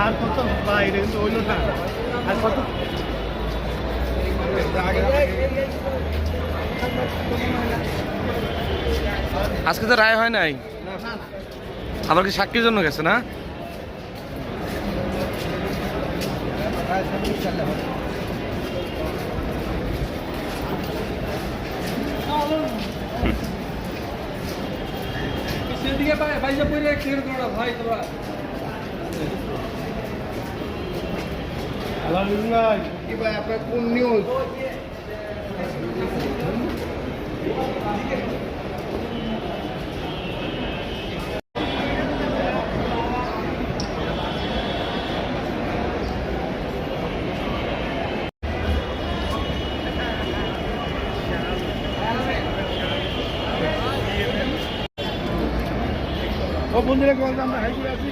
আর কত? বাইরে কিন্তু হইল না। আর কত? আজকে তো রায় হয় নাই। আবার কি সাক্ষীর জন্য গেছে না? সেদিকে ভাই ভাই তোরা আলহামদুলিল্লাহ কি ভাই আপনার কোন নিউজ ও বন্ধুরা বলতে আমরা হাইকুড়ে আছি